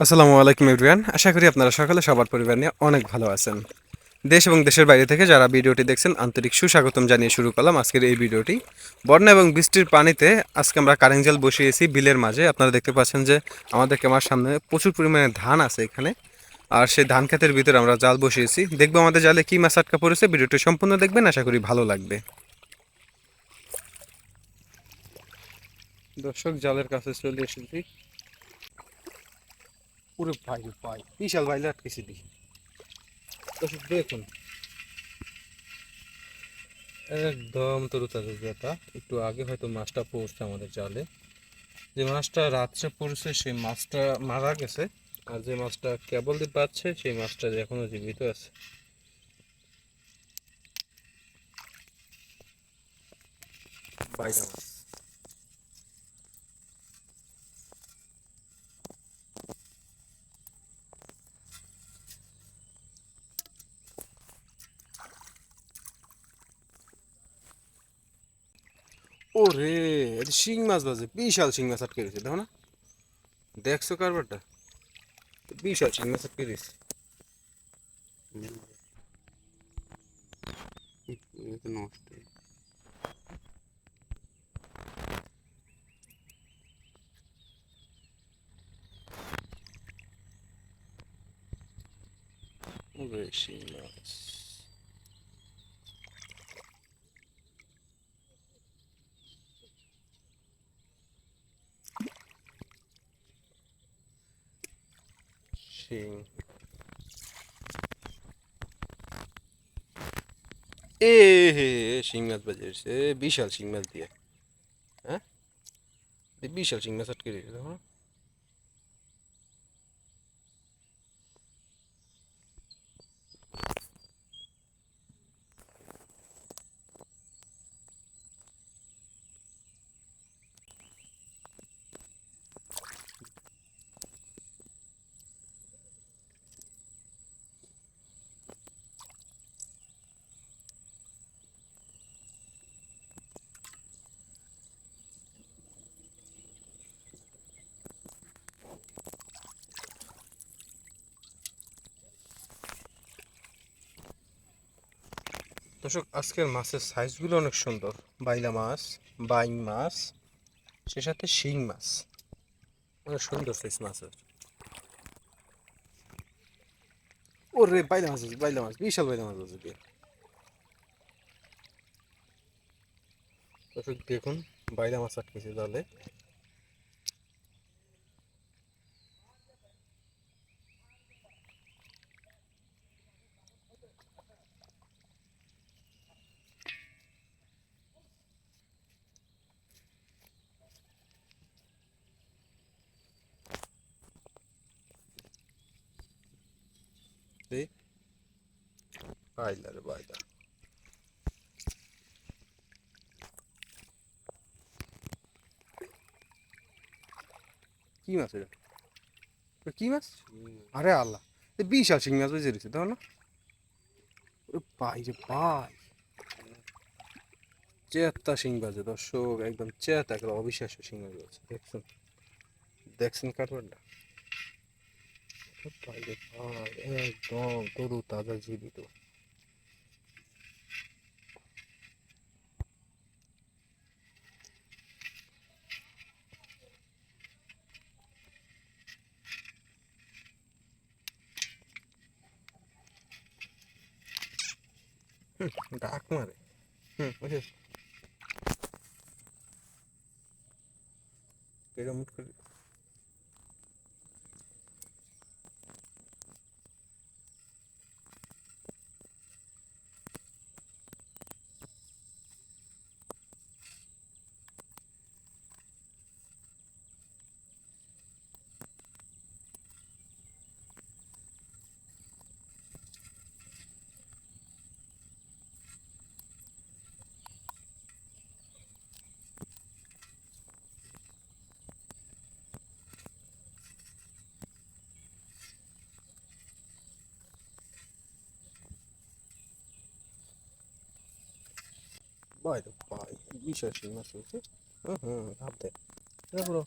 আসসালামু আলাইকুম এভরিওয়ান আশা করি আপনারা সকালে সবার পরিবার নিয়ে অনেক ভালো আছেন। দেশ এবং দেশের বাইরে থেকে যারা ভিডিওটি দেখছেন, আন্তরিক সুস্বাগতম জানিয়ে শুরু করলাম আজকের এই ভিডিওটি। বন্যা এবং বৃষ্টির পানিতে আজকে আমরা কারেন্ট জাল বসিয়েছি বিলের মাঝে। আপনারা দেখতে পাচ্ছেন যে আমাদের ক্যামেরার সামনে প্রচুর পরিমাণে ধান আছে এখানে। আর সেই ধান ক্ষেতের ভিতরে আমরা জাল বসিয়েছি। দেখব আমাদের জালে কি মাছ আটকা পড়েছে। ভিডিওটি সম্পূর্ণ দেখবেন, আশা করি ভালো লাগবে। দর্শক জালের কাছে চলে এসেছি। পুরো ভাই পাই বিশাল বাইলে আটকেছি দি দর্শক দেখুন। একদম তরু তাজা যেটা একটু আগে হয়তো মাছটা পড়ছে আমাদের জালে। যে মাছটা রাত্রে পড়ছে সেই মাছটা মারা গেছে। আর যে মাছটা কেবল দিয়ে পাচ্ছে সেই মাছটা এখনও জীবিত আছে। বাইরা মাছ। ওরে, এটা শিং মাছ বাজে, বিশাল শিং মাছ আটকে রয়েছে, দেখো না? দেখছ কারবারটা? বিশাল শিং মাছ আটকে রয়েছে। নষ্ট। ওরে শিং মাছ। শিং এ, হে শিং মাছ বাজে বিশাল শিং মাছ দিয়ে। হ্যাঁ? বিশাল শিং মাছ আটকে রয়েছে দর্শক, আজকের মাছের সাইজগুলো অনেক সুন্দর। বাইলা মাছ বাইং মাছ সে সাথে শিং মাছ। অনেক সুন্দর সাইজ মাছের। ওরে, বাইলা মাছ আছে, বাইলা মাছ, বিশাল বাইলা মাছ আছে দর্শক, দেখুন, বাইলা মাছ আটকেছে জালে। See? Bayla রে. কি মাছ এটা কি মাছ আরে আল্লাহ বিশাল শিং মাছ বেজে রয়েছে না ওরে ভাই চেতা শিং বাজে দর্শক একদম চেতা অবিশ্বাস্য শিং বাজে দেখছেন দেখছেন কারবারটা ভাই রে ভাই একদম তরু তাজা জীবিত হুম, ডাক মারে হুম বুঝেছ এরকম করে বাইরে পাই বিশাল শিং মাছ হয়েছে হুম হুম ভাব দেখ পুরো